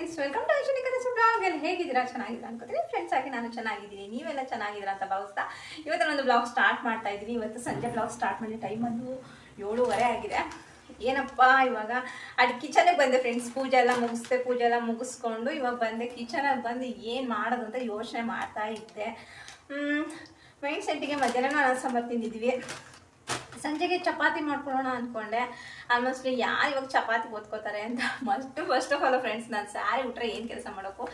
Friends welcome to Ashwini ಕನಸು blog ಅಲ್ಲಿ ಹೇಗಿದ್ದೀರಾ? ಚೆನ್ನಾಗಿದ್ದೀರಾ ಅನ್ಕೋತೀನಿ. ಫ್ರೆಂಡ್ಸ್ ಆಗಿ ನಾನು ಚೆನ್ನಾಗಿದ್ದೀನಿ. ನೀವೆಲ್ಲ ಚೆನ್ನಾಗಿದ್ದೀರಾ ಅಂತ ಭಾವಿಸ್ತಾ ಇವತ್ತು ಒಂದು ಬ್ಲಾಗ್ ಸ್ಟಾರ್ಟ್ ಮಾಡ್ತಾ ಇದ್ದೀನಿ. ಇವತ್ತು ಸಂಜೆ ಬ್ಲಾಗ್ ಸ್ಟಾರ್ಟ್ ಮಾಡಿ ಟೈಮ್ ಬಂದು ಏಳುವರೆ ಆಗಿದೆ. ಏನಪ್ಪ, ಇವಾಗ ಅಡ್ ಕಿಚನಿಗೆ ಬಂದೆ ಫ್ರೆಂಡ್ಸ್ ಪೂಜೆ ಎಲ್ಲ ಮುಗಿಸ್ದೆ, ಪೂಜೆ ಎಲ್ಲ ಮುಗಿಸ್ಕೊಂಡು ಇವಾಗ ಬಂದೆ. ಕಿಚನಾಗಿ ಬಂದು ಏನು ಮಾಡೋದು ಅಂತ ಯೋಚನೆ ಮಾಡ್ತಾ ಇದ್ದೆ. ಮೈಂಡ್ ಸೆಟ್ಟಿಗೆ ಮಧ್ಯಾಹ್ನ ನಾನು ಸಾಂಬಾರು ತಿಂದಿದ್ವಿ ಸಂಜೆಗೆ ಚಪಾತಿ ಮಾಡ್ಕೊಳ್ಳೋಣ ಅಂದ್ಕೊಂಡೆ ಆಲ್ಮೋಸ್ಟ್ ಯಾರು ಇವಾಗ ಚಪಾತಿ ಓದ್ಕೋತಾರೆ ಅಂತ must first of all friends ನಾನು ಸ್ಯಾರಿ ಉಟ್ರೆ ಏನು ಕೆಲಸ ಮಾಡೋಕ್ಕೂ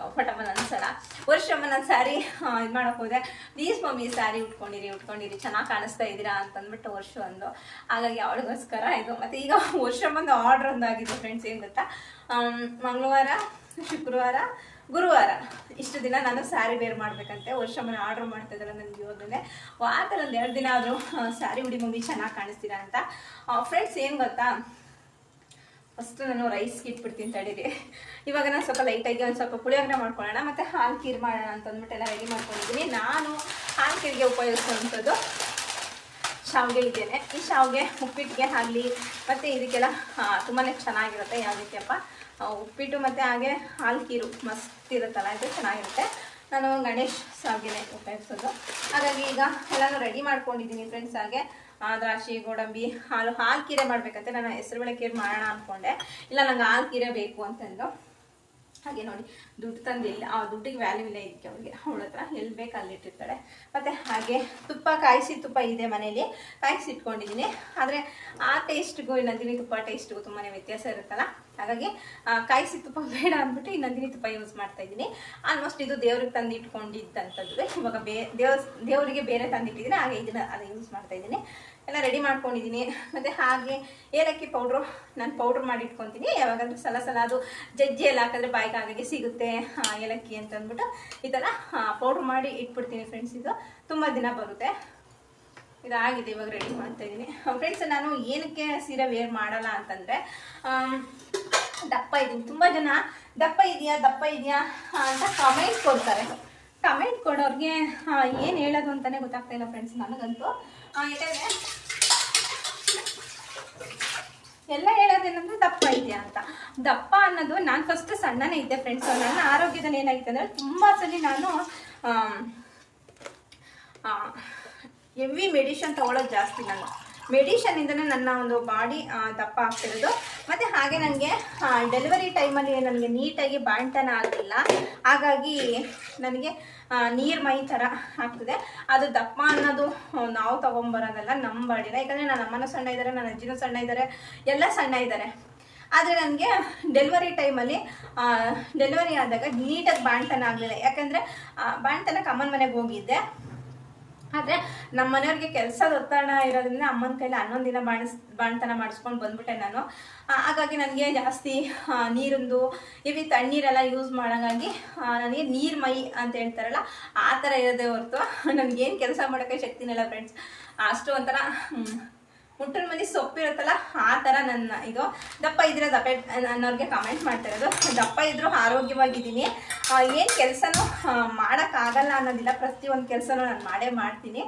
ಕಂಫರ್ಟಬಲ್ ಅನ್ಸಲ್ಲ. ವರ್ಷಮ್ಮ ನನ್ನ ಸ್ಯಾರಿ ಇದು ಮಾಡೋಕೆ ಹೋದೆ. ಪ್ಲೀಸ್ ಮಮ್ಮಿ ಸ್ಯಾರಿ ಉಟ್ಕೊಂಡಿರಿ ಉಟ್ಕೊಂಡಿರಿ. ಚೆನ್ನಾಗಿ ಕಾಣಿಸ್ತಾ ಇದ್ದೀರಾ ಅಂತಂದ್ಬಿಟ್ಟು ವರ್ಷ ಒಂದು ಹಾಗಾಗಿ ಅವಳಿಗೋಸ್ಕರ ಇದು. ಮತ್ತು ಈಗ ವರ್ಷಮ್ಮಂದು ಆರ್ಡ್ರ್ ಒಂದಾಗಿದೆ ಫ್ರೆಂಡ್ಸ್ ಏನು ಗೊತ್ತಾ? ಮಂಗಳವಾರ, ಶುಕ್ರವಾರ ಗುರುವಾರ. ಇಷ್ಟು ದಿನ ನಾನು ಸ್ಯಾರಿ ವೇರ್ ಮಾಡ್ಬೇಕಂತೆ. ವರ್ಷಮ್ಮನ ಆರ್ಡರ್ ಮಾಡ್ತಾ ಇದ್ದಾರೆ ನನಗೆ ಇವಾಗಲೇ ವಾರದಲ್ಲಿ ಒಂದು ಎರಡು ದಿನ ಆದರೂ ಸ್ಯಾರಿ ಉಡಿ ಮಮ್ಮಿ ಚೆನ್ನಾಗಿ ಕಾಣಿಸ್ತೀರಾ ಅಂತ. ಫ್ರೆಂಡ್ಸ್ ಏನು ಗೊತ್ತಾ? ಫಸ್ಟ್ ನಾನು ರೈಸ್ಗೆ ಇಟ್ಬಿಡ್ತೀನಿ ತಡೀರಿ. ಇವಾಗ ನಾನು ಸ್ವಲ್ಪ ಲೈಟಾಗಿ ಒಂದು ಸ್ವಲ್ಪ ಪುಳಿಯೋಗರೆ ಮಾಡ್ಕೊಳ್ಳೋಣ, ಮತ್ತು ಹಾಲು ಕೀರ್ ಮಾಡೋಣ ಅಂತ ಅಂದ್ಬಿಟ್ಟು ಎಲ್ಲ ರೆಡಿ ಮಾಡ್ಕೊಂಡಿದ್ದೀನಿ. ನಾನು ಹಾಲು ಕೀರಿಗೆ ಉಪಯೋಗಿಸುವಂಥದ್ದು ಶಾವಿಗೆ ಇದ್ದೇನೆ. ಈ ಶಾವಿಗೆ ಉಪ್ಪಿಟ್ಟಿಗೆ ಆಗಲಿ ಮತ್ತು ಇದಕ್ಕೆಲ್ಲ ತುಂಬಾ ಚೆನ್ನಾಗಿರುತ್ತೆ ಯಾವ ರೀತಿಯಪ್ಪ ಉಪ್ಪಿಟ್ಟು ಮತ್ತು ಹಾಗೆ ಹಾಲು ಕೀರು ಮಸ್ತ್ ಇರುತ್ತಲ್ಲ, ಇದು ಚೆನ್ನಾಗಿರುತ್ತೆ. ನಾನು ಗಣೇಶ್ ಸಾವಿಗೆ ಉಪಯೋಗಿಸೋದು. ಹಾಗಾಗಿ ಈಗ ಎಲ್ಲನೂ ರೆಡಿ ಮಾಡ್ಕೊಂಡಿದ್ದೀನಿ ಫ್ರೆಂಡ್ಸ್ ಹಾಗೆ. ದ್ರಾಕ್ಷಿ, ಗೋಡಂಬಿ, ಹಾಲು ಹಾಲು ಕೀರೆ ಮಾಡಬೇಕಂತೆ ನಾನು ಹೆಸರುಬೇಳೆ ಕೀರು ಮಾಡೋಣ ಅಂದ್ಕೊಂಡೆ ಇಲ್ಲ, ನಂಗೆ ಹಾಲು ಕೀರೆ ಬೇಕು ಅಂತಂದು ಹಾಗೆ ನೋಡಿ, ದುಡ್ಡು ತಂದಿಲ್ಲ. ಆ, ದುಡ್ಡಿಗೆ ವ್ಯಾಲ್ಯೂ ಇಲ್ಲ ಇದಕ್ಕೆ ಅವ್ರಿಗೆ ಅವಳ ಹತ್ರ ಎಲ್ಲಿ ಬೇಕು ಅಲ್ಲಿ ಇಟ್ಟಿರ್ತಾಳೆ. ಮತ್ತು ಹಾಗೆ ತುಪ್ಪ, ಕಾಯಿಸಿ ತುಪ್ಪ ಇದೆ ಮನೇಲಿ. ಕಾಯಿಸಿ ಇಟ್ಕೊಂಡಿದ್ದೀನಿ ಆದರೆ ಆ ಟೇಸ್ಟ್ಗೂ ಇಲ್ಲ ನಂದಿನಿ ತುಪ್ಪ ಟೇಸ್ಟ್ಗೂ ತುಂಬಾ ವ್ಯತ್ಯಾಸ ಇರುತ್ತಲ್ಲ. ಹಾಗಾಗಿ ಕಾಯಿಸಿ ತುಪ್ಪ ಬೇಡ ಅಂದ್ಬಿಟ್ಟು ಈ ನಂದಿನಿ ತುಪ್ಪ ಯೂಸ್ ಮಾಡ್ತಾ ಇದ್ದೀನಿ. ಆಲ್ಮೋಸ್ಟ್ ಇದು ದೇವ್ರಿಗೆ ತಂದಿಟ್ಕೊಂಡಿದ್ದಂಥದ್ದು ಇವಾಗ ಬೇ, ದೇವ್ರ, ದೇವರಿಗೆ ಬೇರೆ ತಂದಿಟ್ಟಿದ್ದೀನಿ, ಹಾಗೆ ಇದನ್ನ ಅದು ಯೂಸ್ ಮಾಡ್ತಾ ಇದ್ದೀನಿ. ಎಲ್ಲ ರೆಡಿ ಮಾಡ್ಕೊಂಡಿದ್ದೀನಿ. ಮತ್ತು ಹಾಗೆ ಏಲಕ್ಕಿ ಪೌಡ್ರು ನಾನು ಪೌಡ್ರ್ ಮಾಡಿ ಇಟ್ಕೊತೀನಿ ಯಾವಾಗಾದ್ರೂ ಸಲ ಸಲ ಅದು ಜಜ್ಜಿ ಎಲ್ಲ ಹಾಕಿದ್ರೆ ಬಾಯಿಗೆ ಹಾಗಾಗಿ ಸಿಗುತ್ತೆ. ಏಲಕ್ಕಿ ಅಂತ ಅಂದ್ಬಿಟ್ಟು ಈ ಥರ ಪೌಡ್ರ್ ಮಾಡಿ ಇಟ್ಬಿಡ್ತೀನಿ ಫ್ರೆಂಡ್ಸ್ ಇದು. ತುಂಬ ದಿನ ಬರುತ್ತೆ. ಇದಾಗಿದೆ, ಇವಾಗ ರೆಡಿ ಮಾಡ್ತಾ ಇದ್ದೀನಿ. ಫ್ರೆಂಡ್ಸ್ ನಾನು ಏನಕ್ಕೆ ಸೀರೆ ವೇರ್ ಮಾಡಲ್ಲ ಅಂತಂದರೆ ದಪ್ಪ ಇದ್ದೀನಿ. ತುಂಬ ಜನ ದಪ್ಪ ಇದೆಯಾ ದಪ್ಪ ಇದೆಯಾ ಅಂತ ಕಮೆಂಟ್ ಕೊಡ್ತಾರೆ. ಕಮೆಂಟ್ ಕೊಡೋರಿಗೆ ಏನು ಹೇಳೋದು ಅಂತಲೇ ಗೊತ್ತಾಗ್ತಾ ಇಲ್ಲ ಫ್ರೆಂಡ್ಸ್ ನನಗಂತೂ. ಇದೇ ಎಲ್ಲ ಹೇಳೋದೇನಂದ್ರೆ ದಪ್ಪ ಇದೆಯಾ ಅಂತ. ದಪ್ಪ ಅನ್ನೋದು ನಾನು ಫಸ್ಟ್ ಸಣ್ಣನೇ ಇದ್ದೆ ಫ್ರೆಂಡ್ಸ್ ನನ್ನ ಆರೋಗ್ಯದಲ್ಲಿ ಏನಾಗಿತ್ತು ಅಂದರೆ ತುಂಬ ಸಲ ನಾನು ಹೆವಿ ಮೆಡಿಷನ್ ತೊಗೊಳೋದು ಜಾಸ್ತಿ ನಾನು. ಮೆಡಿಷನಿಂದನೇ ನನ್ನ ಒಂದು ಬಾಡಿ ದಪ್ಪ ಆಗ್ತಿರೋದು ಮತ್ತು ಹಾಗೆ ನನಗೆ ಡೆಲಿವರಿ ಟೈಮಲ್ಲಿ ನನಗೆ ನೀಟಾಗಿ ಬಾಣ್ತನ ಆಗಲಿಲ್ಲ. ಹಾಗಾಗಿ ನನಗೆ ನೀರು ಮೈ ಥರ ಆಗ್ತದೆ. ಅದು ದಪ್ಪ ಅನ್ನೋದು ನಾವು ತೊಗೊಂಬರೋದಲ್ಲ ನಮ್ಮ ಬಾಡಿನ ಯಾಕಂದರೆ ನನ್ನ ಅಮ್ಮನ ಸಣ್ಣ ಇದ್ದಾರೆ ನನ್ನ ಅಜ್ಜಿನೂ ಸಣ್ಣ ಇದ್ದಾರೆ ಎಲ್ಲ ಸಣ್ಣ ಇದ್ದಾರೆ ಆದರೆ ನನಗೆ ಡೆಲಿವರಿ ಟೈಮಲ್ಲಿ ಡೆಲಿವರಿ ಆದಾಗ ನೀಟಾಗಿ ಬಾಣ್ತನ ಆಗಲಿಲ್ಲ. ಯಾಕಂದರೆ ಬಾಣ್ತನಕ್ಕೆ ಅಮ್ಮನ ಮನೆಗೆ ಹೋಗಿದ್ದೆ. ಆದರೆ ನಮ್ಮ ಮನೆಯವ್ರಿಗೆ ಕೆಲಸದ ಒತ್ತಡ ಇರೋದ್ರಿಂದ ಅಮ್ಮನ ಕೈಲಿ ಹನ್ನೊಂದು ದಿನ ಬಾಣಿಸ್, ಬಾಣ್ತನ ಮಾಡಿಸ್ಕೊಂಡು ಬಂದ್ಬಿಟ್ಟೆ ನಾನು. ಹಾಗಾಗಿ ನನಗೆ ಜಾಸ್ತಿ ನೀರಿಂದು ಇವಿ ತಣ್ಣೀರೆಲ್ಲ ಯೂಸ್ ಮಾಡೋಂಗಾಗಿ ನನಗೆ ನೀರು ಮೈ ಅಂತ ಹೇಳ್ತಾರಲ್ಲ, ಆ ಥರ ಇರೋದೇ ಹೊರತು. ನನಗೇನು ಕೆಲಸ ಮಾಡೋಕ್ಕೆ ಶಕ್ತಿನಲ್ಲ ಫ್ರೆಂಡ್ಸ್ ಅಷ್ಟು ಒಂಥರ ಹ್ಮ್, ಮುಟ್ಟಿನ ಮನೆ ಸೊಪ್ಪಿರುತ್ತಲ್ಲ ಆ ಥರ ನನ್ನ ಇದು. ದಪ್ಪ ಇದ್ರೆ ದಪ್ಪ ನನ್ನವ್ರಿಗೆ ಕಮೆಂಟ್ ಮಾಡ್ತಾ ಇರೋದು. ದಪ್ಪ ಇದ್ರೂ ಆರೋಗ್ಯವಾಗಿದ್ದೀನಿ. ಏನು ಕೆಲಸನೂ ಮಾಡೋಕ್ಕಾಗಲ್ಲ ಅನ್ನೋದಿಲ್ಲ. ಪ್ರತಿಯೊಂದು ಕೆಲಸನೂ ನಾನು ಮಾಡೇ ಮಾಡ್ತೀನಿ.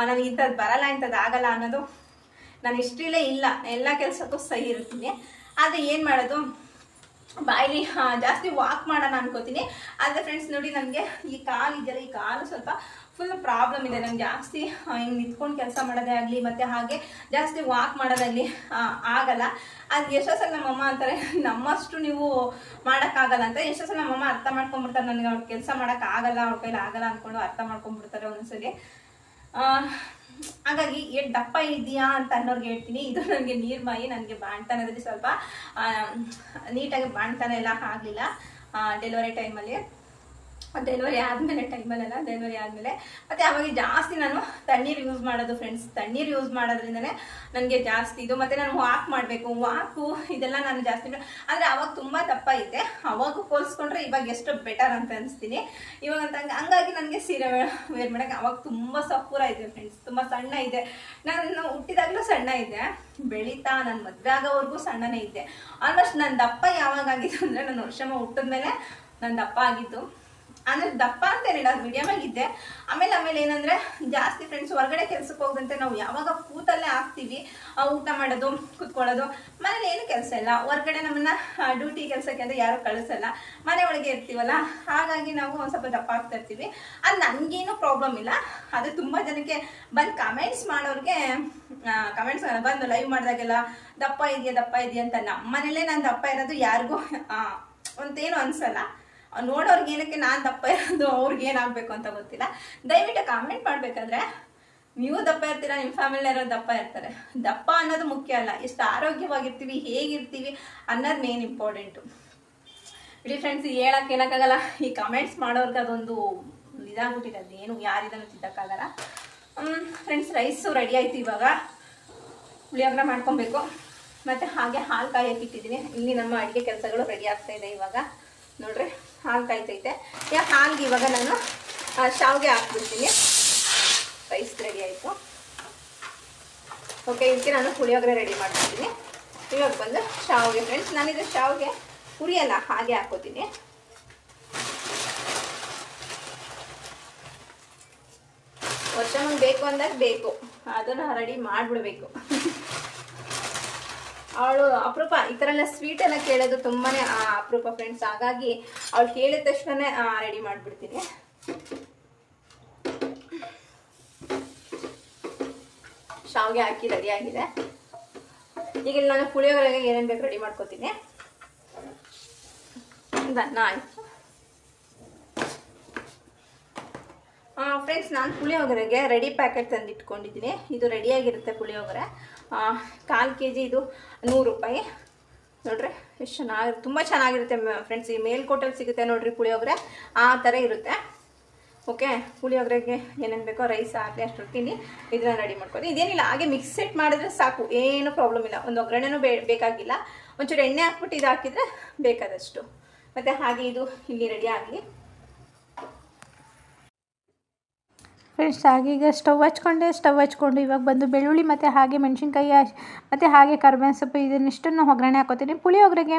ನನಗೆ ಇಂಥದ್ದು ಬರಲ್ಲ ಇಂಥದ್ದು ಆಗಲ್ಲ ಅನ್ನೋದು ನಾನು ಇಷ್ಟಿಲೇ ಇಲ್ಲ. ಎಲ್ಲ ಕೆಲಸಕ್ಕೂ ಸಹಿ ಇರ್ತೀನಿ ಆದರೆ ಏನು ಮಾಡೋದು? ಬಾಯಲ್ಲಿ ಜಾಸ್ತಿ ವಾಕ್ ಮಾಡೋಣ ಅನ್ಕೋತೀನಿ. ಆದರೆ ಫ್ರೆಂಡ್ಸ್ ನೋಡಿ ನನಗೆ ಈ ಕಾಲು ಇದೆಯಲ್ಲ ಈ ಕಾಲು ಸ್ವಲ್ಪ ಫುಲ್ ಪ್ರಾಬ್ಲಮ್ ಇದೆ. ನಂಗೆ ಜಾಸ್ತಿ ಹಿಂಗೆ ನಿಂತ್ಕೊಂಡು ಕೆಲಸ ಮಾಡೋದೇ ಆಗಲಿ ಮತ್ತು ಹಾಗೆ ಜಾಸ್ತಿ ವಾಕ್ ಮಾಡೋದಾಗಲಿ ಆಗಲ್ಲ. ಅದು ಎಷ್ಟೋ ಸಲ ನಮ್ಮಮ್ಮ ಅಂತಾರೆ ನಮ್ಮಷ್ಟು ನೀವು ಮಾಡೋಕ್ಕಾಗಲ್ಲ ಅಂತ. ಎಷ್ಟೋ ಸಲ ನಮ್ಮಮ್ಮ ಅರ್ಥ ಮಾಡ್ಕೊಂಬಿಡ್ತಾರೆ ನನಗೆ ಅವ್ರ ಕೆಲಸ ಮಾಡೋಕ್ಕಾಗಲ್ಲ ಅವ್ರ ಕೈಲಿ ಆಗಲ್ಲ ಅಂದ್ಕೊಂಡು ಅರ್ಥ ಮಾಡ್ಕೊಂಬಿಡ್ತಾರೆ ಆ, ಹಾಗಾಗಿ, ಏನ್ ದಪ್ಪ ಇದೆಯಾ ಅಂತ ಅನ್ನೋರ್ಗೆ ಹೇಳ್ತೀನಿ. ಇದು ನನಗೆ ನೀರ್ಮಾಯಿ ನನಗೆ ಬಾಣ್ತನದಲ್ಲಿ ಸ್ವಲ್ಪ ನೀಟಾಗಿ ಬಾಣ್ತನ ಎಲ್ಲ ಆಗಲಿಲ್ಲ ಡೆಲಿವರಿ ಟೈಮಲ್ಲಿ ಡೆಲಿವರಿ ಆದಮೇಲೆ ಟೈಮಲ್ಲೆಲ್ಲ ಡೆಲಿವರಿ ಆದಮೇಲೆ, ಮತ್ತು ಅವಾಗ ಜಾಸ್ತಿ ನಾನು ತಣ್ಣೀರು ಯೂಸ್ ಮಾಡೋದು ಫ್ರೆಂಡ್ಸ್ ತಣ್ಣೀರು ಯೂಸ್ ಮಾಡೋದ್ರಿಂದನೇ ನನಗೆ ಜಾಸ್ತಿ ಇದು. ಮತ್ತು ನಾನು ವಾಕ್ ಮಾಡಬೇಕು ವಾಕು ಇದೆಲ್ಲ ನಾನು ಜಾಸ್ತಿ ಆದರೆ ಅವಾಗ ತುಂಬ ದಪ್ಪ ಐತೆ ಅವಾಗ ಹೋಲಿಸ್ಕೊಂಡ್ರೆ ಇವಾಗ ಎಷ್ಟು ಬೆಟರ್ ಅಂತ ಅನಿಸ್ತೀನಿ. ಇವಾಗ ಅಂತ ಹಂಗ- ಹಂಗಾಗಿ ನನಗೆ ಸೀರೆ ವೇರ್ ಮಾಡೋಕ್ಕೆ ಅವಾಗ ತುಂಬ ಸಪೂರ ಇದೆ ಫ್ರೆಂಡ್ಸ್ ತುಂಬ ಸಣ್ಣ ಇದೆ. ನಾನು ಹುಟ್ಟಿದಾಗಲೂ ಸಣ್ಣ ಇದೆ ಬೆಳೀತಾ ನನ್ನ ಮದುವೆ ಆಗೋವರೆಗೂ ಸಣ್ಣನೇ ಇದ್ದೆ. ಆಲ್ಮೋಸ್ಟ್ ನನ್ನ ದಪ್ಪ ಯಾವಾಗ ಆಗಿತ್ತು ಅಂದರೆ ನನ್ನ ವರ್ಷಮ ಹುಟ್ಟಿದ್ಮೇಲೆ ನನ್ನ ದಪ್ಪ ಆಗಿದ್ದು. ಅಂದ್ರೆ ದಪ್ಪ ಅಂತೇನಿಲ್ಲ ಮೀಡಿಯಮ್ ಆಗಿದ್ದೆ. ಆಮೇಲೆ ಆಮೇಲೆ ಏನಂದ್ರೆ, ಜಾಸ್ತಿ ಫ್ರೆಂಡ್ಸ್ ಹೊರಗಡೆ ಕೆಲ್ಸಕ್ಕೆ ಹೋಗದಂತೆ ನಾವು ಯಾವಾಗ ಕೂತಲ್ಲೇ ಆಗ್ತೀವಿ. ಊಟ ಮಾಡೋದು, ಕುತ್ಕೊಳ್ಳೋದು, ಮನೇಲಿ ಏನು ಕೆಲಸ ಇಲ್ಲ. ಹೊರಗಡೆ ನಮ್ಮನ್ನ ಡ್ಯೂಟಿ ಕೆಲಸಕ್ಕೆ ಅಂತ ಯಾರು ಕಳಿಸಲ್ಲ. ಮನೆ ಒಳಗೆ ಇರ್ತೀವಲ್ಲ, ಹಾಗಾಗಿ ನಾವು ಒಂದು ಸ್ವಲ್ಪ ದಪ್ಪ ಆಗ್ತಾ ಇರ್ತೀವಿ. ಅದು ನನಗೇನು ಪ್ರಾಬ್ಲಮ್ ಇಲ್ಲ. ಅದು ತುಂಬ ಜನಕ್ಕೆ ಬಂದು ಕಮೆಂಟ್ಸ್ ಮಾಡೋರಿಗೆ ಕಮೆಂಟ್ಸ್ ಬಂದು ಲೈವ್ ಮಾಡಿದಾಗೆಲ್ಲ, ದಪ್ಪ ಇದೆಯಾ ದಪ್ಪ ಇದೆಯಾ ಅಂತ ನಮ್ಮ ಮನೇಲೇ ನಾನು ದಪ್ಪ ಇರೋದು ಯಾರಿಗೂ ಅಂತೇನು ಅನ್ಸಲ್ಲ. ನೋಡೋರ್ಗೆ ಏನಕ್ಕೆ ನಾನು ದಪ್ಪ ಇರೋದು, ಅವ್ರಿಗೆ ಏನಾಗಬೇಕು ಅಂತ ಗೊತ್ತಿಲ್ಲ. ದಯವಿಟ್ಟು ಕಾಮೆಂಟ್ ಮಾಡಬೇಕಾದ್ರೆ, ನೀವು ದಪ್ಪ ಇರ್ತೀರಾ ನಿಮ್ಮ ಫ್ಯಾಮಿಲಿ ದಪ್ಪ ಇರ್ತಾರೆ? ದಪ್ಪ ಅನ್ನೋದು ಮುಖ್ಯ ಅಲ್ಲ. ಎಷ್ಟು ಆರೋಗ್ಯವಾಗಿರ್ತೀವಿ, ಹೇಗಿರ್ತೀವಿ ಅನ್ನೋದು ಮೇನ್ ಇಂಪಾರ್ಟೆಂಟು ಬಿಡಿ ಫ್ರೆಂಡ್ಸ್ ಹೇಳಕ್ಕೆ ಏನಕ್ಕಾಗಲ್ಲ. ಈ ಕಮೆಂಟ್ಸ್ ಮಾಡೋರ್ಗೆ ಅದೊಂದು ಇದಾಗ್ಬಿಟ್ಟಿದೆ. ಅದೇನು ಯಾರಿದನ್ನು ತಿದ್ದಕ್ಕಾಗಲ್ಲ. ಫ್ರೆಂಡ್ಸ್ ರೈಸು ರೆಡಿ ಆಯ್ತು ಇವಾಗ. ಪುಳಿಯೋಗರೆ ಮಾಡ್ಕೊಬೇಕು. ಮತ್ತು ಹಾಗೆ ಹಾಲು ಕಾಯಕ್ಕೆ ಇಟ್ಟಿದ್ದೀನಿ. ಇಲ್ಲಿ ನಮ್ಮ ಅಡುಗೆ ಕೆಲಸಗಳು ರೆಡಿ ಆಗ್ತಾ ಇದೆ ಇವಾಗ. ನೋಡ್ರಿ. ಹಾಲು ಕಾಯ್ತೈತೆ. ಯಾ ಹಾಲ್ಗೆ ಇವಾಗ ನಾನು ಶಾವಿಗೆ ಹಾಕ್ಬಿಡ್ತೀನಿ. ರೈಸ್ ರೆಡಿ ಆಯಿತು. ಓಕೆ ಇದಕ್ಕೆ ನಾನು ಪುಳಿಯೋಗರೆ ರೆಡಿ ಮಾಡ್ಕೊತೀನಿ ಇವಾಗ ಬಂದು ಶಾವಿಗೆ ಫ್ರೆಂಡ್ಸ್ ನಾನಿದು ಶಾವಿಗೆ ಹುರಿಯಲ್ಲ ಹಾಗೆ ಹಾಕೋತೀನಿ ವರ್ಷ ಬೇಕು ಅಂದಾಗ ಬೇಕು. ಅದನ್ನು ರೆಡಿ ಮಾಡಿಬಿಡ್ಬೇಕು. ಅವಳು ಅಪರೂಪ ಈ ಥರ ಎಲ್ಲ ಸ್ವೀಟ್ ಎಲ್ಲ ಕೇಳೋದು ತುಂಬಾನೇ ಆ, ಅಪರೂಪ ಫ್ರೆಂಡ್ಸ್ ಹಾಗಾಗಿ ಅವಳು ಕೇಳಿದ ತಕ್ಷಣ ರೆಡಿ ಮಾಡಿಬಿಡ್ತೀನಿ. ಶಾವಿಗೆ ಹಾಕಿ ರೆಡಿ ಆಗಿದೆ. ಈಗ ನಾನು ಪುಳಿಯೋಗರೆಗೆ ಏನೇನು ಬೇಕು ರೆಡಿ ಮಾಡ್ಕೋತೀನಿ. ಆಯಿತು. ಫ್ರೆಂಡ್ಸ್ ನಾನು ಪುಳಿಯೋಗರೆಗೆ ರೆಡಿ ಪ್ಯಾಕೆಟ್ ತಂದಿಟ್ಕೊಂಡಿದ್ದೀನಿ. ಇದು ರೆಡಿಯಾಗಿರುತ್ತೆ ಪುಳಿಯೋಗರೆ. ಕಾಲು ಕೆ ಜಿ ಇದು ನೂರು ರೂಪಾಯಿ. ನೋಡ್ರಿ, ಎಷ್ಟು ಚೆನ್ನಾಗಿರುತ್ತೆ ತುಂಬ ಚೆನ್ನಾಗಿರುತ್ತೆ ಫ್ರೆಂಡ್ಸ್ ಈ ಮೇಲ್ಕೋಟಲ್ಲಿ ಸಿಗುತ್ತೆ ನೋಡ್ರಿ ಪುಳಿಯೋಗರೆ ಆ ಥರ ಇರುತ್ತೆ. ಓಕೆ ಪುಳಿಯೋಗರೆಗೆ ಏನೇನು ಬೇಕೋ ರೈಸ್ ಆಗಲಿ ಅಷ್ಟು ತಿಂಡಿ ಇದನ್ನ ರೆಡಿ ಮಾಡ್ಕೊಳ್ಳಿ. ಇದೇನಿಲ್ಲ, ಹಾಗೆ ಮಿಕ್ಸ್ ಸೆಟ್ ಮಾಡಿದ್ರೆ ಸಾಕು, ಏನು ಪ್ರಾಬ್ಲಮ್ ಇಲ್ಲ. ಒಂದು ಒಗ್ಗರಣೆನೂ ಬೇ, ಬೇಕಾಗಿಲ್ಲ. ಒಂಚೂರು ಎಣ್ಣೆ ಹಾಕ್ಬಿಟ್ಟು ಇದು ಹಾಕಿದರೆ ಬೇಕಾದಷ್ಟು. ಮತ್ತು ಹಾಗೆ ಇದು ಇಲ್ಲಿ ರೆಡಿ ಆಗಲಿ. ಫ್ರೆಂಡ್ಸ್ ಹಾಗೆ ಈಗ ಸ್ಟವ್ ಹಚ್ಕೊಂಡೆ ಸ್ಟವ್ ಹಚ್ಕೊಂಡು ಇವಾಗ ಬಂದು ಬೆಳ್ಳುಳ್ಳಿ ಮತ್ತು ಹಾಗೆ ಮೆಣಸಿನ್ಕಾಯಿ ಮತ್ತು ಹಾಗೆ ಕರ್ಬೇವಿನ ಸೊಪ್ಪು ಇದನ್ನಿಷ್ಟನ್ನು ಒಗ್ಗರಣೆ ಹಾಕೋತೀನಿ. ಪುಳಿಯೋಗರೆಗೆ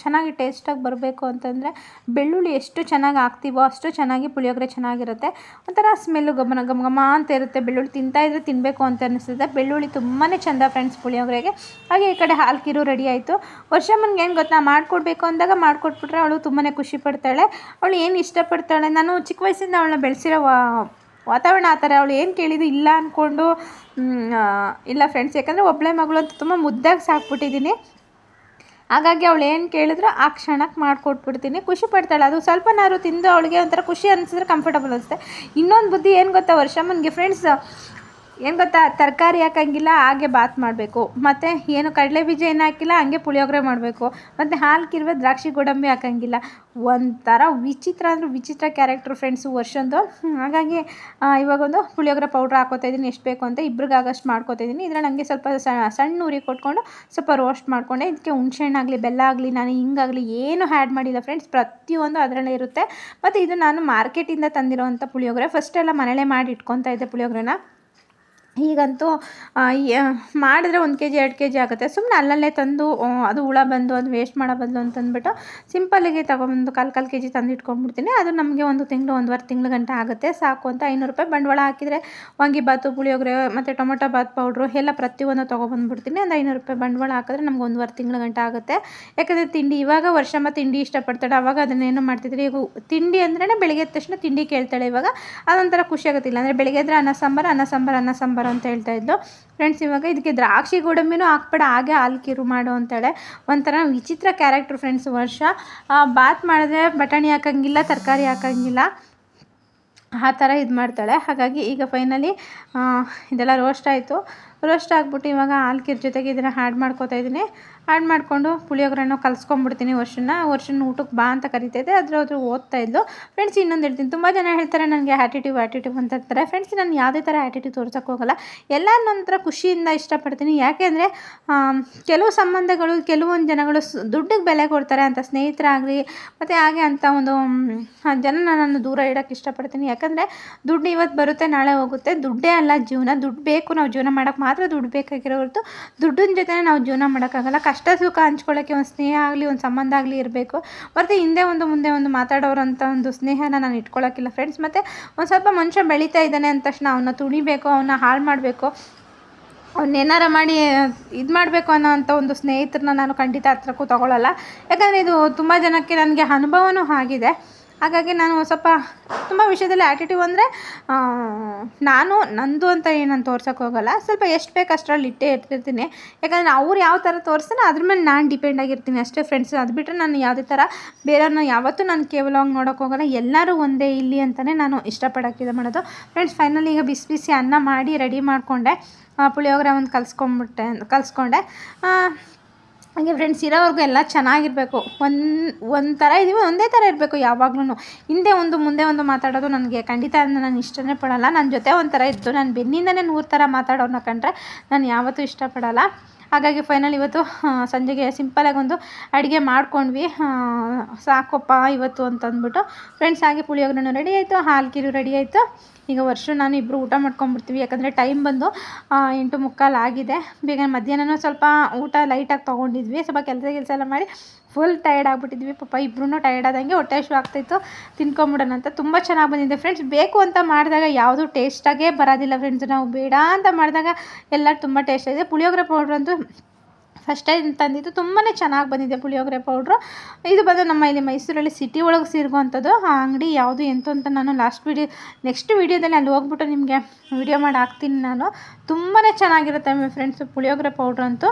ಚೆನ್ನಾಗಿ ಟೇಸ್ಟಾಗಿ ಬರಬೇಕು ಅಂತಂದರೆ ಬೆಳ್ಳುಳ್ಳಿ ಎಷ್ಟು ಚೆನ್ನಾಗಿ ಹಾಕ್ತೀವೋ ಅಷ್ಟು ಚೆನ್ನಾಗಿ ಪುಳಿಯೋಗರೆ ಚೆನ್ನಾಗಿರುತ್ತೆ. ಒಂಥರ ಸ್ಮೆಲ್ಲು ಗಮನ ಗಮ ಗಮ ಅಂತ ಇರುತ್ತೆ. ಬೆಳ್ಳುಳ್ಳಿ ತಿಂತಾ ಇದ್ರೆ ತಿನ್ನಬೇಕು ಅಂತ ಅನಿಸುತ್ತೆ. ಬೆಳ್ಳುಳ್ಳಿ ತುಂಬಾ ಚೆಂದ ಫ್ರೆಂಡ್ಸ್ ಪುಳಿಯೋಗರೆಗೆ ಹಾಗೆ ಈ ಕಡೆ ಹಾಲು ಕಿರು ರೆಡಿ ಆಯಿತು. ವರ್ಷಮ್ಮನಿಗೆ ಏನು ಗೊತ್ತಾ? ಮಾಡಿಕೊಡ್ಬೇಕು ಅಂದಾಗ ಮಾಡಿಕೊಟ್ಬಿಟ್ರೆ ಅವಳು ತುಂಬಾ ಖುಷಿ ಪಡ್ತಾಳೆ. ಅವಳು ಏನು ಇಷ್ಟಪಡ್ತಾಳೆ? ನಾನು ಚಿಕ್ಕ ವಯಸ್ಸಿಂದ ಅವಳನ್ನ ಬೆಳೆಸಿರೋ ವಾತಾವರಣ ಆ ಥರ ಅವಳು ಏನು ಕೇಳಿದ್ದು ಇಲ್ಲ ಅಂದ್ಕೊಂಡು ಇಲ್ಲ ಫ್ರೆಂಡ್ಸ್ ಯಾಕಂದರೆ ಒಬ್ಬಳೆ ಮಗಳು ಅಂತ ತುಂಬ ಮುದ್ದಾಗಿ ಸಾಕ್ಬಿಟ್ಟಿದ್ದೀನಿ. ಹಾಗಾಗಿ ಅವಳು ಏನು ಕೇಳಿದ್ರು ಆ ಕ್ಷಣಕ್ಕೆ ಮಾಡಿಕೊಟ್ಬಿಡ್ತೀನಿ. ಖುಷಿ ಪಡ್ತಾಳೆ. ಅದು ಸ್ವಲ್ಪನಾದ್ರು ತಿಂದು ಅವಳಿಗೆ ಒಂಥರ ಖುಷಿ ಅನಿಸಿದ್ರೆ ಕಂಫರ್ಟಬಲ್ ಅನಿಸುತ್ತೆ. ಇನ್ನೊಂದು ಬುದ್ಧಿ ಏನು ಗೊತ್ತಾ ವರ್ಷಮ್ಮನಿಗೆ ಫ್ರೆಂಡ್ಸ್ ಏನು ಗೊತ್ತಾ? ತರಕಾರಿ ಹಾಕಂಗಿಲ್ಲ, ಹಾಗೆ ಬಾತ್ ಮಾಡಬೇಕು. ಮತ್ತು ಏನು ಕಡಲೆ ಬೀಜ ಏನು ಹಾಕಿಲ್ಲ, ಹಾಗೆ ಪುಳಿಯೋಗರೆ ಮಾಡಬೇಕು. ಮತ್ತು ಹಾಲು ಕಿರುವೆ ದ್ರಾಕ್ಷಿ ಗೋಡಂಬಿ ಹಾಕಂಗಿಲ್ಲ. ಒಂಥರ ವಿಚಿತ್ರ ಅಂದ್ರೆ ವಿಚಿತ್ರ ಕ್ಯಾರೆಕ್ಟ್ರ್ ಫ್ರೆಂಡ್ಸು ವರ್ಷಂದು. ಹಾಗಾಗಿ ಇವಾಗೊಂದು ಪುಳಿಯೋಗರೆ ಪೌಡ್ರ್ ಹಾಕೋತಾ ಇದ್ದೀನಿ. ಎಷ್ಟು ಬೇಕು ಅಂತ ಇಬ್ಬರಿಗಾಗಷ್ಟು ಮಾಡ್ಕೋತಾ ಇದ್ದೀನಿ. ಇದ್ರಲ್ಲಿ ನನಗೆ ಸ್ವಲ್ಪ ಸಣ್ಣ ಉರಿ ಕೊಟ್ಕೊಂಡು ಸ್ವಲ್ಪ ರೋಸ್ಟ್ ಮಾಡಿಕೊಂಡೆ. ಇದಕ್ಕೆ ಹುಣ್ಸೆಹಣ್ಣಾಗಲಿ ಬೆಲ್ಲ ಆಗಲಿ, ನಾನು ಹಿಂಗಾಗಲಿ ಏನು ಆ್ಯಡ್ ಮಾಡಿಲ್ಲ ಫ್ರೆಂಡ್ಸ್ ಪ್ರತಿಯೊಂದು ಅದರಲ್ಲೇ ಇರುತ್ತೆ. ಮತ್ತು ಇದು ನಾನು ಮಾರ್ಕೆಟಿಂದ ತಂದಿರೋವಂಥ ಪುಳಿಯೋಗರೆ. ಫಸ್ಟೆಲ್ಲ ಮನೆಯಲ್ಲೇ ಮಾಡಿ ಇಟ್ಕೊತಾ ಇದ್ದೆ ಪುಳಿಯೋಗರೆನ. ಈಗಂತೂ ಮಾಡಿದ್ರೆ ಒಂದು ಕೆ ಜಿ ಎರಡು ಕೆ ಜಿ ಆಗುತ್ತೆ. ಸುಮ್ಮನೆ ಅಲ್ಲಲ್ಲೇ ತಂದು ಅದು ಹುಳ ಬಂದು, ಅದು ವೇಸ್ಟ್ ಮಾಡೋ ಬದಲು ಅಂತಂದ್ಬಿಟ್ಟು ಸಿಂಪಲ್ಲಿಗೆ ತಗೊಂಬಂದು ಕಾಲು ಕಾಲು ಕೆ ಜಿ ತಂದು ಇಟ್ಕೊಂಡ್ಬಿಡ್ತೀನಿ. ಅದು ನಮಗೆ ಒಂದು ತಿಂಗಳು, ಒಂದುವರೆ ತಿಂಗಳು ಗಂಟೆ ಆಗುತ್ತೆ. ಸಾಕು ಅಂತ ಐನೂರು ರೂಪಾಯಿ ಬಂಡವಾಳ ಹಾಕಿದರೆ ವಾಂಗಿಬಾತು ಪುಳಿಯೋಗರೆ ಮತ್ತು ಟೊಮೊಟೊ ಬಾತ್ ಪೌಡ್ರು ಎಲ್ಲ ಪ್ರತಿಯೊಂದು ತೊಗೊಬಂದ್ಬಿಡ್ತೀನಿ ಒಂದು ಐನೂರು ರೂಪಾಯಿ ಬಂಡವಾಳ ಹಾಕಿದ್ರೆ ನಮ್ಗೆ ಒಂದುವರೆ ತಿಂಗಳು ಗಂಟೆ ಆಗುತ್ತೆ. ಯಾಕಂದರೆ ತಿಂಡಿ, ಇವಾಗ ವರ್ಷಮ್ಮ ತಿಂಡಿ ಇಷ್ಟಪಡ್ತಾಳೆ ಅವಾಗ ಅದನ್ನೇನು ಮಾಡ್ತಿದ್ರಿ? ಈಗ ತಿಂಡಿ ಅಂದ್ರೇ ಬೆಳಗ್ಗೆ ಎದ್ದ ತಕ್ಷಣ ತಿಂಡಿ ಕೇಳ್ತಾಳೆ ಇವಾಗ. ಅದೊಂಥರ ಖುಷಿ ಆಗುತ್ತಿಲ್ಲ ಅಂದರೆ ಬೆಳಗ್ಗೆ ಎದ್ರೆ ಅನ್ನ ಸಾಂಬಾರು ಅನ್ನ ಸಾಂಬಾರು ಅನ್ನ ಸಾಂಬಾರು ಅಂತ ಹೇಳ್ತಾ ಇದ್ಲು. ಫ್ರೆಂಡ್ಸ್ ಇವಾಗ ಇದಕ್ಕೆ ದ್ರಾಕ್ಷಿ ಗೋಡಂಬಿನೂ ಹಾಕ್ಬೇಡ, ಹಾಗೆ ಹಾಲು ಕಿರು ಮಾಡು ಅಂತೇಳೆ ಒಂಥರ ವಿಚಿತ್ರ ಕ್ಯಾರೆಕ್ಟ್ರ್ ಫ್ರೆಂಡ್ಸ್ ವರ್ಷ. ಬಾತ್ ಮಾಡಿದ್ರೆ ಬಟಾಣಿ ಹಾಕಂಗಿಲ್ಲ, ತರಕಾರಿ ಹಾಕಂಗಿಲ್ಲ. ಆ ಥರ ಇದು ಮಾಡ್ತಾಳೆ ಹಾಗಾಗಿ ಈಗ ಫೈನಲಿ ಇದೆಲ್ಲ ರೋಸ್ಟ್ ಆಯಿತು. ರೋಸ್ಟ್ ಆಗಿಬಿಟ್ಟು ಇವಾಗ ಹಾಲ್ಕಿರ್ ಜೊತೆಗೆ ಇದನ್ನು ಆ್ಯಡ್ ಮಾಡ್ಕೊತಾ ಇದ್ದೀನಿ ಆ್ಯಡ್ ಮಾಡಿಕೊಂಡು ಪುಳಿಯೋಗರೆನೋ ಕಲ್ಸ್ಕೊಂಡ್ಬಿಡ್ತೀನಿ ವರ್ಷನ ವರ್ಷನ ಊಟಕ್ಕೆ ಬಾ ಅಂತ ಕರಿತೈತೆ ಅದ್ರ ಅದ್ರ ಓದ್ತಾ ಇದ್ಲು. ಫ್ರೆಂಡ್ಸ್ ಇನ್ನೊಂದು ಹೇಳ್ತೀನಿ ತುಂಬ ಜನ ಹೇಳ್ತಾರೆ ನನಗೆ ಆ್ಯಟಿಟ್ಯೂಡ್ ಆ್ಯಟಿಟ್ಯೂಡ್ ಅಂತ ಇರ್ತಾರೆ ಫ್ರೆಂಡ್ಸ್ ನಾನು ಯಾವುದೇ ಥರ ಆ್ಯಟಿಟ್ಯೂಡ್ ತೋರ್ಸೋಕ್ಕೆ ಹೋಗಲ್ಲ. ಎಲ್ಲ ನಂತರ ಖುಷಿಯಿಂದ ಇಷ್ಟಪಡ್ತೀನಿ. ಯಾಕೆಂದರೆ ಕೆಲವು ಸಂಬಂಧಗಳು, ಕೆಲವೊಂದು ಜನಗಳು ದುಡ್ಡಿಗೆ ಬೆಲೆ ಕೊಡ್ತಾರೆ ಅಂತ ಸ್ನೇಹಿತರಾಗಲಿ, ಮತ್ತು ಹಾಗೆ ಅಂತ ಒಂದು ಜನನ ನಾನು ದೂರ ಇಡೋಕ್ಕೆ ಇಷ್ಟಪಡ್ತೀನಿ. ಯಾಕಂದರೆ, ದುಡ್ಡು ಇವತ್ತು ಬರುತ್ತೆ, ನಾಳೆ ಹೋಗುತ್ತೆ. ದುಡ್ಡೇ ಅಲ್ಲ ಜೀವನ. ದುಡ್ಡು ಬೇಕು, ನಾವು ಜೀವನ ಮಾಡೋಕ್ಕೆ ಮಾತ್ರ ದುಡ್ಡು ಬೇಕಾಗಿರೋ ಹೊರತು ದುಡ್ಡಿನ ಜೊತೆ ನಾವು ಜೀವನ ಮಾಡೋಕ್ಕಾಗಲ್ಲ. ಕಷ್ಟ, ಸುಖ ಹಂಚ್ಕೊಳ್ಳೋಕ್ಕೆ ಒಂದು ಸ್ನೇಹ ಆಗಲಿ, ಒಂದು ಸಂಬಂಧ ಆಗಲಿ ಇರಬೇಕು. ಮತ್ತು ಹಿಂದೆ ಒಂದು ಮುಂದೆ ಒಂದು ಮಾತಾಡೋರಂಥ ಒಂದು ಸ್ನೇಹನ ನಾನು ಇಟ್ಕೊಳ್ಳೋಕ್ಕಿಲ್ಲ ಫ್ರೆಂಡ್ಸ್ ಮತ್ತು ಒಂದು ಸ್ವಲ್ಪ ಮನುಷ್ಯ ಬೆಳೀತಾ ಇದ್ದಾನೆ ಅಂದ ತಕ್ಷಣ ಅವನ್ನ ತುಣಿಬೇಕು ಅವನ್ನ ಹಾಳು ಮಾಡಬೇಕು ಏನಾರ ಮಾಡಿ ಇದು ಮಾಡಬೇಕು ಅನ್ನೋ ಅಂಥ ಒಂದು ಸ್ನೇಹಿತರನ್ನ ನಾನು ಖಂಡಿತ ಹತ್ರಕ್ಕೂ ತೊಗೊಳ್ಳಲ್ಲ ಯಾಕಂದರೆ ಇದು ತುಂಬ ಜನಕ್ಕೆ ನನಗೆ ಅನುಭವವೂ ಆಗಿದೆ. ಹಾಗಾಗಿ ನಾನು ಸ್ವಲ್ಪ ತುಂಬ ವಿಷಯದಲ್ಲಿ ಆ್ಯಟಿಟ್ಯೂಡ್ ಅಂದರೆ ನಾನು, ನಂದು ಅಂತ ತೋರ್ಸೋಕೆ ಹೋಗಲ್ಲ. ಸ್ವಲ್ಪ ಎಷ್ಟು ಬೇಕು ಅಷ್ಟರಲ್ಲಿ ಇಟ್ಟೇ ಇರ್ತಿರ್ತೀನಿ. ಯಾಕಂದರೆ ಅವ್ರು ಯಾವ ಥರ ತೋರಿಸ್ತಾನೆ ಅದ್ರ ಮೇಲೆ ನಾನು ಡಿಪೆಂಡ್ ಆಗಿರ್ತೀನಿ ಅಷ್ಟೇ ಫ್ರೆಂಡ್ಸ್ ಅದು ಬಿಟ್ಟರೆ ನಾನು ಯಾವುದೇ ಥರ ಬೇರೆಯವ್ರನ್ನ ಯಾವತ್ತೂ ನಾನು ಕೇವಲವಾಗಿ ನೋಡೋಕೆ ಹೋಗಲ್ಲ. ಎಲ್ಲರೂ ಒಂದೇ ಇಲ್ಲಿ ಅಂತಲೇ ನಾನು ಇಷ್ಟಪಡೋಕ್ಕಿದೆ ಮಾಡೋದು. ಫ್ರೆಂಡ್ಸ್ ಫೈನಲಿ ಈಗ ಬಿಸಿ ಬಿಸಿ ಅನ್ನ ಮಾಡಿ ರೆಡಿ ಮಾಡಿಕೊಂಡೆ. ಪುಳಿಯೋಗರೆ ಒಂದು ಕಲಿಸ್ಕೊಂಬಿಟ್ಟೆ, ಕಲಿಸ್ಕೊಂಡೆ. ಹಾಗೆ ಫ್ರೆಂಡ್ಸ್ ಇರೋವರೆಗೂ ಎಲ್ಲ ಚೆನ್ನಾಗಿರಬೇಕು. ಒಂದು, ಒಂಥರ ಇದೀವಿ, ಒಂದೇ ಥರ ಇರಬೇಕು ಯಾವಾಗ್ಲೂ ಹಿಂದೆ ಒಂದು, ಮುಂದೆ ಒಂದು ಮಾತಾಡೋದು ನನಗೆ ಖಂಡಿತ ನಾನು ಇಷ್ಟನೇ ಪಡೋಲ್ಲ. ನನ್ನ ಜೊತೆ ಒಂಥರ ಇದ್ದು, ನಾನು ಬೆನ್ನಿಂದನೇ ನೂರು ಥರ ಮಾತಾಡೋನ ಕಂಡ್ರೆ ನಾನು ಯಾವತ್ತೂ ಇಷ್ಟಪಡೋಲ್ಲ. ಹಾಗಾಗಿ ಫೈನಲ್ ಇವತ್ತು ಸಂಜೆಗೆ ಸಿಂಪಲಾಗಿ ಒಂದು ಅಡುಗೆ ಮಾಡ್ಕೊಂಡ್ವಿ. ಸಾಕಪ್ಪ ಇವತ್ತು ಅಂತಂದ್ಬಿಟ್ಟು ಫ್ರೆಂಡ್ಸ್ ಹಾಗೆ ಪುಳಿಯೋಗ್ರೂ ರೆಡಿ ಆಯಿತು ಕಿರು ರೆಡಿ ಆಯಿತು. ಈಗ ವರ್ಷ ನಾನು ಇಬ್ಬರು ಊಟ ಮಾಡ್ಕೊಂಬಿಡ್ತೀವಿ. ಯಾಕಂದರೆ ಟೈಮ್ ಬಂದು ಎಂಟು ಮುಕ್ಕಾಲು ಆಗಿದೆ. ಬೇಗ ಮಧ್ಯಾಹ್ನನೂ ಸ್ವಲ್ಪ ಊಟ ಲೈಟಾಗಿ ತೊಗೊಂಡಿದ್ವಿ. ಸ್ವಲ್ಪ ಕೆಲಸ ಕೆಲಸ ಎಲ್ಲ ಮಾಡಿ ಫುಲ್ ಟಯರ್ಡ್ ಆಗಿಬಿಟ್ಟಿದ್ವಿ. ಪಾಪ ಇಬ್ಬರೂ ಟಯರ್ಡ್ ಆದಂಗೆ ಹೊಟ್ಟೆ ಶು ಆಗ್ತಾಯಿತ್ತು ತಿನ್ಕೊಂಬಿಡೋಣ ಅಂತ ತುಂಬ ಚೆನ್ನಾಗಿ ಬಂದಿದೆ ಫ್ರೆಂಡ್ಸ್ ಬೇಕು ಅಂತ ಮಾಡಿದಾಗ ಯಾವುದೂ ಟೇಸ್ಟಾಗೇ ಬರೋದಿಲ್ಲ ಫ್ರೆಂಡ್ಸ್ ನಾವು ಬೇಡ ಅಂತ ಮಾಡಿದಾಗ ಎಲ್ಲ ತುಂಬ ಟೇಸ್ಟ್ ಇದೆ ಪುಳಿಯೋಗರೆ ಪೌಡ್ರ್ ಅಂತೂ ಫಸ್ಟ್ ಟೈಮ್ ತಂದಿದ್ದು ತುಂಬಾ ಚೆನ್ನಾಗಿ ಬಂದಿದೆ ಪುಳಿಯೋಗರೆ ಪೌಡ್ರು ಇದು ಬಂದು ನಮ್ಮ ಇಲ್ಲಿ ಮೈಸೂರಲ್ಲಿ ಸಿಟಿ ಒಳಗೆ ಸೇರುವಂಥದ್ದು ಆ ಅಂಗಡಿ ಯಾವುದು ಎಂತ ಅಂತ ನಾನು ಲಾಸ್ಟ್ ವೀಡಿಯೋ ನೆಕ್ಸ್ಟ್ ವೀಡಿಯೋದಲ್ಲಿ ಅಲ್ಲಿ ಹೋಗ್ಬಿಟ್ಟು ನಿಮಗೆ ವೀಡಿಯೋ ಮಾಡಿ ಹಾಕ್ತೀನಿ ನಾನು. ತುಂಬಾ ಚೆನ್ನಾಗಿರುತ್ತೆ ಫ್ರೆಂಡ್ಸ್ ಪುಳಿಯೋಗರೆ ಪೌಡ್ರ್ ಅಂತೂ.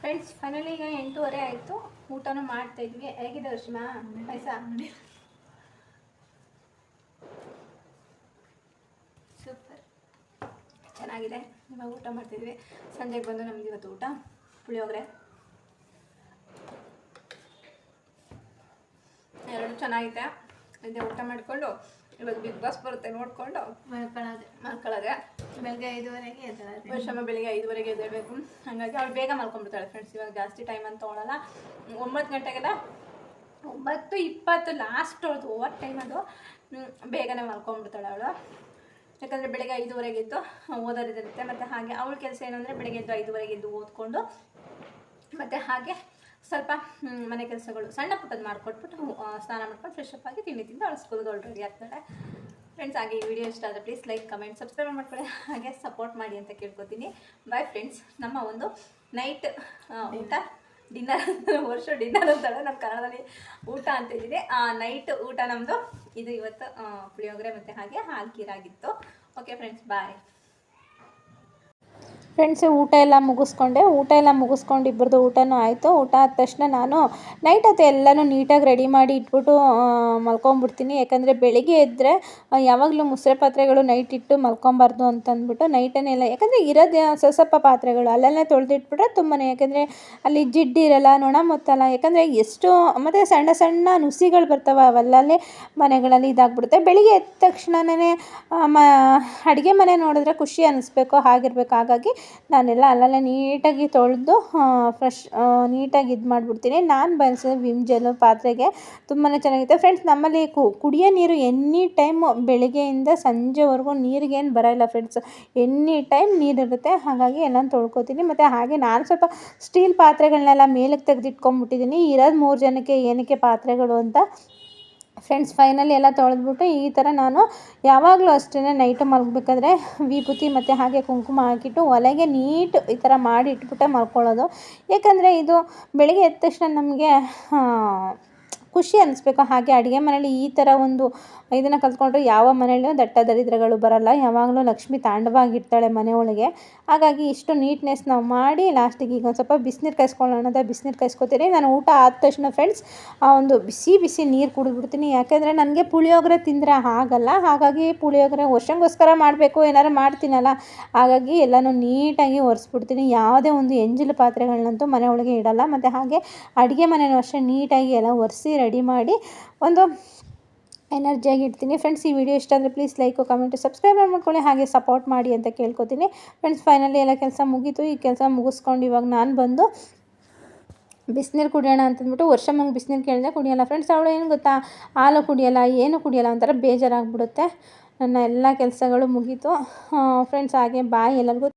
ಫ್ರೆಂಡ್ಸ್ ಫೈನಲಿ ಈಗ ಎಂಟೂವರೆ ಆಯಿತು. ಊಟನೂ ಮಾಡ್ತಾ ಇದ್ವಿ. ಹೇಗಿದೆ ರಶ್ಮಾ ಪೈಸಾ ಸೂಪರ್ ಚೆನ್ನಾಗಿದೆ. ಇವಾಗ ಊಟ ಮಾಡ್ತಿದ್ವಿ. ಸಂಜೆಗೆ ಬಂದು ನಮ್ದು ಇವತ್ತು ಊಟ. ಪುಳಿಯೋಗರೆ. ಎರಡು ಚೆನ್ನಾಗಿದೆ ಇದೆ ಊಟ ಮಾಡಿಕೊಂಡು ಇವಾಗ ಬಿಗ್ ಬಾಸ್ ಬರುತ್ತೆ ನೋಡಿಕೊಂಡು ಮಲ್ಕೊಳ್ಳೋದೆ. ಮಲ್ಕೊಳ್ಳೋದೆ. ಬೆಳಗ್ಗೆ ಐದುವರೆಗೆ ಎದ್ದೇಳೋದು ವರ್ಷಮ್ಮ ಬೆಳಿಗ್ಗೆ ಐದುವರೆಗೆ ಎದ್ದೇಳಬೇಕು. ಹಾಗಾಗಿ ಅವಳು ಬೇಗ ಮಲ್ಕೊಂಡ್ಬಿಡ್ತಾಳೆ ಫ್ರೆಂಡ್ಸ್ ಇವಾಗ ಜಾಸ್ತಿ ಟೈಮ್ ಅಂತ ತೊಗೊಳಲ್ಲ. ಒಂಬತ್ತು ಗಂಟೆಗೆಲ್ಲ ಒಂಬತ್ತು ಇಪ್ಪತ್ತು ಲಾಸ್ಟ್ ಅವಳದು ಓವರ್ ಟೈಮ್ ಅದು. ಬೇಗನೆ ಮಲ್ಕೊಂಡ್ಬಿಡ್ತಾಳೆ ಅವಳು. ಯಾಕಂದರೆ ಬೆಳಗ್ಗೆ ಐದುವರೆಗೆ ಎದ್ದು ಓದೋದಿರುತ್ತೆ ಮತ್ತು ಹಾಗೆ ಅವಳ ಕೆಲಸ ಏನು ಅಂದರೆ ಬೆಳಗ್ಗೆ ಎದ್ದು ಐದುವರೆಗೆ ಎದ್ದು ಓದ್ಕೊಂಡು, ಮತ್ತು ಹಾಗೆ ಸ್ವಲ್ಪ ಮನೆ ಕೆಲಸಗಳು ಸಣ್ಣ ಪುಟ್ಟದ್ದು ಮಾಡಿಕೊಟ್ಬಿಟ್ಟು ಸ್ನಾನ ಮಾಡ್ಕೊಂಡು ಫ್ರೆಶ್ ಅಪ್ ಆಗಿ ತಿಂಡಿ ತಿಂದು ಅವಳು ಸ್ಕೂಲ್ಗೆ ಅವಳು ರೆಡಿ ಆಗ್ತಾಳೆ. ಫ್ರೆಂಡ್ಸ್ ಹಾಗೆ ಈ ವಿಡಿಯೋ ಇಷ್ಟ ಆದರೆ ಪ್ಲೀಸ್ ಲೈಕ್ ಕಮೆಂಟ್ ಸಬ್ಸ್ಕ್ರೈಬ್ ಮಾಡ್ಕೊಳ್ಳಿ. ಹಾಗೆ ಸಪೋರ್ಟ್ ಮಾಡಿ ಅಂತ ಕೇಳ್ಕೊತೀನಿ. ಬಾಯ್ ಫ್ರೆಂಡ್ಸ್ ನಮ್ಮ ಒಂದು ನೈಟ್ ಊಟ. ಡಿನ್ನರ್ ವರ್ಷ ಡಿನ್ನರ್ ಅಂತಾಳೆ ನಮ್ಮ ಕನ್ನಡದಲ್ಲಿ ಊಟ ಅಂತ ಇದ್ದೀನಿ ಆ ನೈಟ್ ಊಟ ನಮ್ಮದು ಇದು ಇವತ್ತು ಪುಳಿಯೋಗರೆ ಮತ್ತು ಹಾಗೆ ಹಾಲು ಕೀರಾಗಿತ್ತು ಓಕೆ ಫ್ರೆಂಡ್ಸ್ ಬಾಯ್ ಫ್ರೆಂಡ್ಸ್ ಊಟ ಎಲ್ಲ ಮುಗಿಸ್ಕೊಂಡೆ. ಊಟ ಎಲ್ಲ ಮುಗಿಸ್ಕೊಂಡು ಇಬ್ಬರದು ಊಟನೂ ಆಯಿತು. ಊಟ ಆದ ತಕ್ಷಣ ನಾನು ನೈಟ್ ಹೊತ್ತು ಎಲ್ಲನೂ ನೀಟಾಗಿ ರೆಡಿ ಮಾಡಿ ಇಟ್ಬಿಟ್ಟು ಮಲ್ಕೊಂಬಿಡ್ತೀನಿ. ಯಾಕಂದರೆ ಬೆಳಿಗ್ಗೆ ಎದ್ದರೆ ಯಾವಾಗಲೂ ಮುಸ್ರೆ ಪಾತ್ರೆಗಳು ನೈಟ್ ಇಟ್ಟು ಮಲ್ಕೊಬಾರ್ದು ಅಂತಂದ್ಬಿಟ್ಟು ನೈಟನ್ನೇ ಎಲ್ಲ, ಯಾಕಂದರೆ ಇರೋದು ಸೊಸಪ್ಪ ಪಾತ್ರೆಗಳು, ಅಲ್ಲಲ್ಲೇ ತೊಳೆದಿಟ್ಬಿಟ್ರೆ ತುಂಬಾ ಯಾಕಂದರೆ ಅಲ್ಲಿ ಜಿಡ್ಡಿ ಇರಲ್ಲ, ನೊಣ ಮುತ್ತಲ್ಲ, ಯಾಕಂದರೆ ಎಷ್ಟು, ಮತ್ತು ಸಣ್ಣ ಸಣ್ಣ ನುಸಿಗಳು ಬರ್ತವೆ, ಅವೆಲ್ಲಲ್ಲೇ ಮನೆಗಳಲ್ಲಿ ಇದಾಗ್ಬಿಡುತ್ತೆ. ಬೆಳಿಗ್ಗೆ ಎದ್ದ ತಕ್ಷಣನೇ ಮ, ಅಡುಗೆ ಮನೆ ನೋಡಿದ್ರೆ ಖುಷಿ ಅನ್ನಿಸ್ಬೇಕು ಹಾಗಿರ್ಬೇಕು. ಹಾಗಾಗಿ ನಾನೆಲ್ಲ ಅಲ್ಲಲ್ಲೇ ನೀಟಾಗಿ ತೊಳೆದು ಫ್ರೆಶ್ ನೀಟಾಗಿ ಇದು ಮಾಡಿಬಿಡ್ತೀನಿ. ನಾನು ಬಳಸೋ ವಿಮ್ ಜೆಲ್ಲು ಪಾತ್ರೆಗೆ ತುಂಬಾ ಚೆನ್ನಾಗಿದೆ ಫ್ರೆಂಡ್ಸ್ ನಮ್ಮಲ್ಲಿ ಕುಡಿಯೋ ನೀರು ಎನಿ ಟೈಮ್ ಬೆಳಗ್ಗೆಯಿಂದ ಸಂಜೆವರೆಗೂ ನೀರಿಗೇನು ಬರೋಲ್ಲ ಫ್ರೆಂಡ್ಸ್ ಎನಿ ಟೈಮ್ ನೀರಿರುತ್ತೆ. ಹಾಗಾಗಿ ಎಲ್ಲ ತೊಳ್ಕೊತೀನಿ. ಮತ್ತು ಹಾಗೆ ನಾನು ಸ್ವಲ್ಪ ಸ್ಟೀಲ್ ಪಾತ್ರೆಗಳನ್ನೆಲ್ಲ ಮೇಲಕ್ಕೆ ತೆಗೆದಿಟ್ಕೊಂಡ್ಬಿಟ್ಟಿದ್ದೀನಿ ಇರೋದು ಮೂರು ಜನಕ್ಕೆ ಏನಕ್ಕೆ ಪಾತ್ರೆಗಳು ಅಂತ. ಫ್ರೆಂಡ್ಸ್ ಫೈನಲಿ ಎಲ್ಲ ತೊಳೆದ್ಬಿಟ್ಟು ಈ ಥರ ನಾನು ಯಾವಾಗಲೂ ಅಷ್ಟೇ ನೈಟು ಮಲಗಬೇಕಾದ್ರೆ ವಿಭೂತಿ ಮತ್ತು ಹಾಗೆ ಕುಂಕುಮ ಹಾಕಿಟ್ಟು ಒಲೆಗೆ ನೀಟ್ ಈ ಥರ ಮಾಡಿ ಇಟ್ಬಿಟ್ಟೆ ಮಲ್ಕೊಳ್ಳೋದು. ಯಾಕಂದರೆ ಇದು ಬೆಳಗ್ಗೆ ಎದ್ದ ತಕ್ಷಣ ನಮಗೆ ಖುಷಿ ಅನ್ನಿಸ್ಬೇಕು ಹಾಗೆ ಅಡುಗೆ ಮನೇಲಿ ಈ ಥರ ಒಂದು ಇದನ್ನು ಕಲ್ತ್ಕೊಂಡ್ರೆ ಯಾವ ಮನೆಯಲ್ಲೂ ದಟ್ಟ ದರಿದ್ರಗಳು ಬರಲ್ಲ. ಯಾವಾಗಲೂ ಲಕ್ಷ್ಮಿ ತಾಂಡವಾಗಿರ್ತಾಳೆ ಮನೆ ಒಳಗೆ. ಹಾಗಾಗಿ ಇಷ್ಟು ನೀಟ್ನೆಸ್ ನಾವು ಮಾಡಿ ಲಾಸ್ಟಿಗೆ ಈಗ ಒಂದು ಸ್ವಲ್ಪ ಬಿಸಿನೀರು ಅಂತ ಬಿಸಿನೀರು ಕಾಯಿಸ್ಕೊತೀನಿ. ನಾನು ಊಟ ಆದ ತಕ್ಷಣ ಫ್ರೆಂಡ್ಸ್ ಆ ಒಂದು ಬಿಸಿ ಬಿಸಿ ನೀರು ಕುಡಿದ್ಬಿಡ್ತೀನಿ. ಯಾಕೆಂದರೆ ನನಗೆ ಪುಳಿಯೋಗರೆ ತಿಂದರೆ ಆಗಲ್ಲ. ಹಾಗಾಗಿ ಪುಳಿಯೋಗರೆ ವರ್ಷಂಗೋಸ್ಕರ ಮಾಡಬೇಕು. ಏನಾರು ಮಾಡ್ತೀನಲ್ಲ. ಹಾಗಾಗಿ ಎಲ್ಲನೂ ನೀಟಾಗಿ ಒರೆಸ್ಬಿಡ್ತೀನಿ. ಯಾವುದೇ ಒಂದು ಎಂಜಿಲು ಪಾತ್ರೆಗಳನ್ನಂತೂ ಮನೆ ಇಡಲ್ಲ. ಮತ್ತು ಹಾಗೆ ಅಡುಗೆ ಮನೆಯೂ ಅಷ್ಟೇ ನೀಟಾಗಿ ಎಲ್ಲ ಒರೆಸಿ ರೆಡಿ ಮಾಡಿ ಒಂದು ಎನರ್ಜಿಯಾಗಿ ಇಡ್ತೀನಿ. ಫ್ರೆಂಡ್ಸ್ ಈ ವಿಡಿಯೋ ಇಷ್ಟ ಅಂದರೆ ಪ್ಲೀಸ್ ಲೈಕು ಕಮೆಂಟು ಸಬ್ಸ್ಕ್ರೈಬ್ ಮಾಡ್ಕೊಳ್ಳಿ. ಹಾಗೆ ಸಪೋರ್ಟ್ ಮಾಡಿ ಅಂತ ಕೇಳ್ಕೊತೀನಿ. ಫ್ರೆಂಡ್ಸ್ ಫೈನಲಿ ಎಲ್ಲ ಕೆಲಸ ಮುಗೀತು. ಈ ಕೆಲಸ ಮುಗಿಸ್ಕೊಂಡು ಇವಾಗ ನಾನು ಬಂದು ಬಿಸಿನೀರು ಕುಡಿಯೋಣ ಅಂತಂದ್ಬಿಟ್ಟು ವರ್ಷ ಮಂಗೆ ಬಿಸಿನೀರು ಕೇಳಿದೆ. ಕುಡಿಯೋಲ್ಲ ಫ್ರೆಂಡ್ಸ್ ಅವಳು ಏನು ಗೊತ್ತಾ? ಹಾಲು ಕುಡಿಯೋಲ್ಲ, ಏನು ಕುಡಿಯೋಲ್ಲ ಒಂಥರ ಬೇಜಾರಾಗ್ಬಿಡುತ್ತೆ. ನನ್ನ ಎಲ್ಲ ಕೆಲಸಗಳು ಮುಗೀತು. ಫ್ರೆಂಡ್ಸ್ ಹಾಗೆ ಬಾಯ್ ಎಲ್ಲರಿಗೂ.